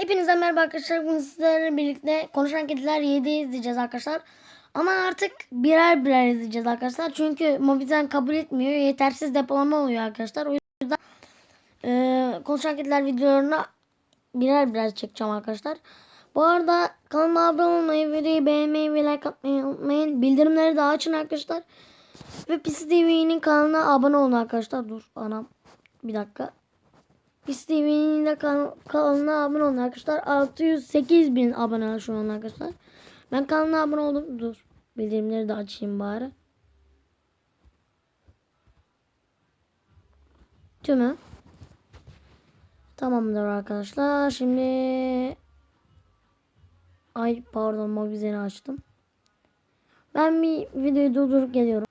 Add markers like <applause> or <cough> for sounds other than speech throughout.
Hepinize merhaba arkadaşlar. Bugün sizlerle birlikte Konuşan Kediler 7 izleyeceğiz arkadaşlar. Ama artık birer birer izleyeceğiz arkadaşlar. Çünkü Mobizen kabul etmiyor. Yetersiz depolama oluyor arkadaşlar. O yüzden e, Konuşan Kediler videolarını birer birer çekeceğim arkadaşlar. Bu arada kanalıma abone olmayı, videoyu beğenmeyi ve like atmayı unutmayın. Bildirimleri de açın arkadaşlar. Ve PC TV'nin kanalına abone olun arkadaşlar. Dur anam. Bir dakika. TV'nin de kan- kanalına abone olun arkadaşlar. 608 bin abone şu an arkadaşlar. Ben kanalına abone oldum. Dur. Bildirimleri de açayım bari. Tümü. Tamamdır arkadaşlar. Şimdi Ay pardon Mobizen'i açtım. Ben bir videoyu durdurup geliyorum.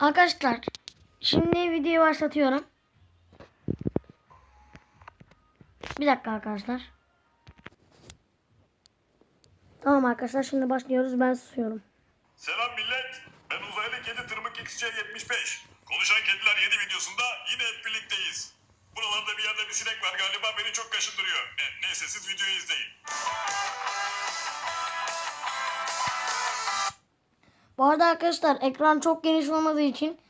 Arkadaşlar şimdi videoyu başlatıyorum. Bir dakika arkadaşlar. Tamam arkadaşlar şimdi başlıyoruz. Ben susuyorum. Selam millet. Ben uzaylı kedi tırmık XC75. Konuşan Kediler 7 videosunda yine hep birlikteyiz. Buralarda bir yerde bir sinek var galiba beni çok kaşındırıyor. Ne- neyse siz videoyu izleyin. Bu arada arkadaşlar ekran çok geniş olmadığı için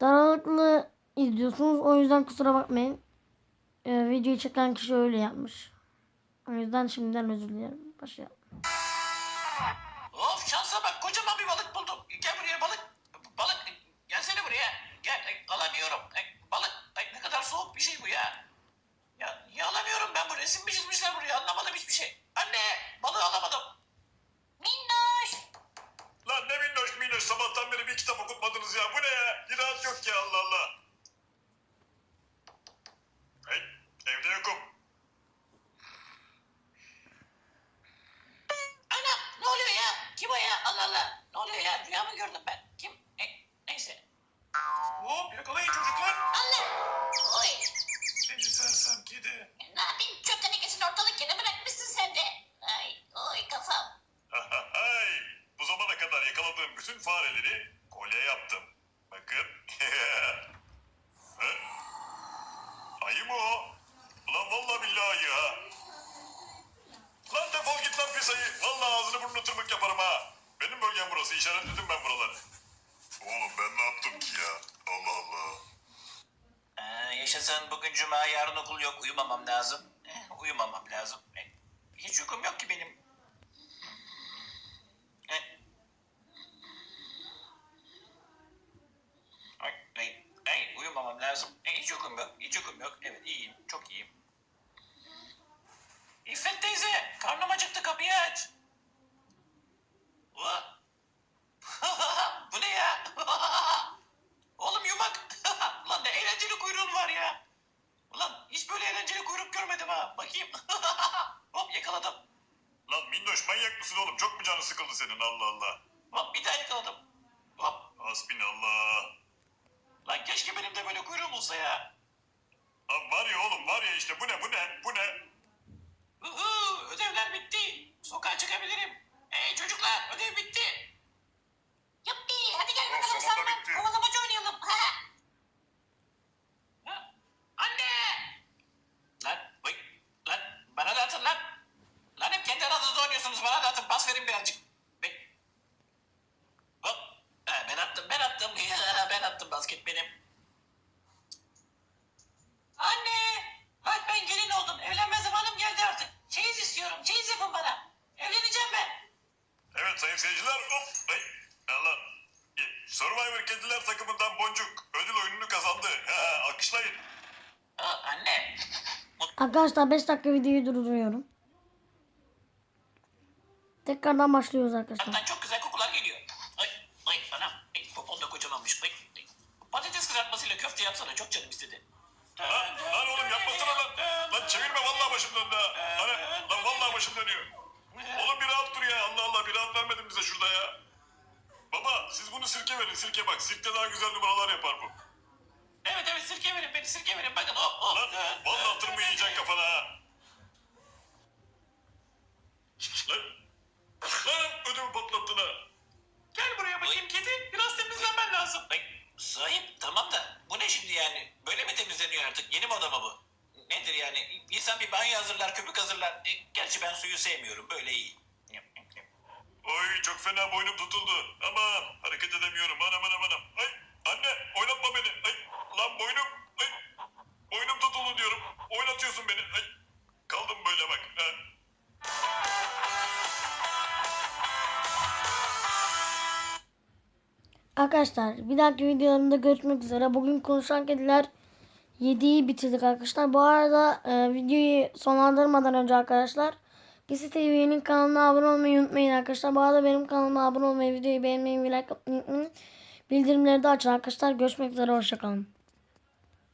daralıklı izliyorsunuz. O yüzden kusura bakmayın. Ee, videoyu çeken kişi öyle yapmış. O yüzden şimdiden özür dilerim. Başlayalım. Of şansa bak kocaman bir balık buldum. Gel buraya balık. Balık gelsene buraya. Gel ay, alamıyorum. Ay, balık ay, ne kadar soğuk bir şey bu ya. Ya niye alamıyorum ben bu resim mi çizmişler buraya anlamadım hiçbir şey. Anne balığı alamadım. Minnoş. Lan ne minnoş minnoş sabahtan beri bir kitap okutmadınız ya. Bu ne ya? İraat yok ya Allah Allah. Hey evde yokum. Anam ne oluyor ya? Kim o ya? Allah Allah. Ne oluyor ya? Rüya mı gördüm ben? Kim? E, neyse. Hop yakalayın çocuklar. Allah. Oy. Seni sersem kedi. Ne yapayım? Çöp tenekesini ortalık yere bırakmışsın sen de. Ay, oy kafam. Hay, bu zamana kadar yakaladığım bütün fareleri kolye yaptım. Bakın. <laughs> Hı? ayı mı o? Ulan vallahi billahi ayı ha. Lan defol git lan pis ayı. Vallahi ağzını burnunu tırmık yaparım ha. Benim bölgem burası. işaretledim ben buraları. <laughs> Oğlum ben ne yaptım ki ya? Allah Allah. Ee, yaşasın bugün cuma yarın okul yok uyumamam lazım. Eh, uyumamam lazım. Eh, hiç uykum yok ki benim. Eh. Ay, ay, ay, uyumamam lazım. Eh, hiç uykum yok, hiç uykum yok. Evet iyiyim, çok iyiyim. İffet teyze, karnım acıktı kapıyı aç. Ua. Bu ne ya? Oğlum yumak. Ulan ne eğlenceli kuyruğun var ya. Ulan hiç böyle eğlenceli kuyruk görmedim ha. Bakayım. Hop <laughs> yakaladım. Lan minnoş manyak mısın oğlum? Çok mu canı sıkıldı senin Allah Allah. Hop bir daha yakaladım. Hop. Hasbinallah. Lan keşke benim de böyle kuyruğum olsa ya. Lan var ya oğlum var ya işte bu ne bu ne bu ne? Uhu, ödevler bitti. Sokağa çıkabilirim. Hey çocuklar ödev bitti. Yuppi hadi gel Oh, bakalım sonunda Salman. bitti. Kovalamaca oynayalım. Ha. Ha. Anne. Lan oy. Lan bana da atın lan. Lan hep kendi aranızda oynuyorsunuz. Bana da atın. Pas verin birazcık. Ben... Hop. Ha, ben attım ben attım. ben attım basket benim. Anne. Bak ben gelin oldum. Evlenme zamanım geldi artık. Çeyiz istiyorum. Çeyiz yapın bana. Evleneceğim ben. Evet sayın seyirciler hop ay Allah. E, Survivor Kediler takımından Boncuk ödül oyununu kazandı. <laughs> Ha, alkışlayın. Aa, anne. Arkadaşlar 5 dakika videoyu durduruyorum. Tekrardan başlıyoruz arkadaşlar. Çok güzel kokular geliyor. Ay, ay anam. Ay, popon da kocamanmış. Ay, ay. Patates kızartmasıyla köfte yapsana. Çok canım istedi. Lan, lan oğlum yapmasana lan. Lan çevirme vallahi başım döndü ha. Hani, lan vallahi başım dönüyor. Oğlum bir rahat dur ya. Allah Allah bir rahat vermedin bize şurada ya. Baba siz bunu sirke verin sirke bak. Sirkte daha güzel numaralar yapar bu. Evet evet sirke verin beni sirke verin. Bakın oh oh. Lan vallahi tırmı yiyeceksin kafana ha. Lan. Lan ödümü patlattın ha. Gel buraya bakayım kedi. Biraz temizlenmen lazım. Ay, sahip tamam da bu ne şimdi yani? Böyle mi temizleniyor artık? Yeni moda mı bu? Ne nedir yani? İnsan bir banyo hazırlar, köpük hazırlar. E, gerçi ben suyu sevmiyorum, böyle iyi. Oy çok fena boynum tutuldu. Aman hareket edemiyorum. Anam anam anam. Ay anne oynatma beni. Ay lan boynum. Ay boynum tutuldu diyorum. Oynatıyorsun beni. Ay kaldım böyle bak. Ha. Arkadaşlar bir dahaki videolarımda görüşmek üzere. Bugün konuşan kediler 7'yi bitirdik arkadaşlar. Bu arada e, videoyu sonlandırmadan önce arkadaşlar Gisi TV'nin kanalına abone olmayı unutmayın arkadaşlar. Bu arada benim kanalıma abone olmayı, videoyu beğenmeyi like atmayı. Bildirimleri de açın arkadaşlar. Görüşmek üzere. Hoşçakalın.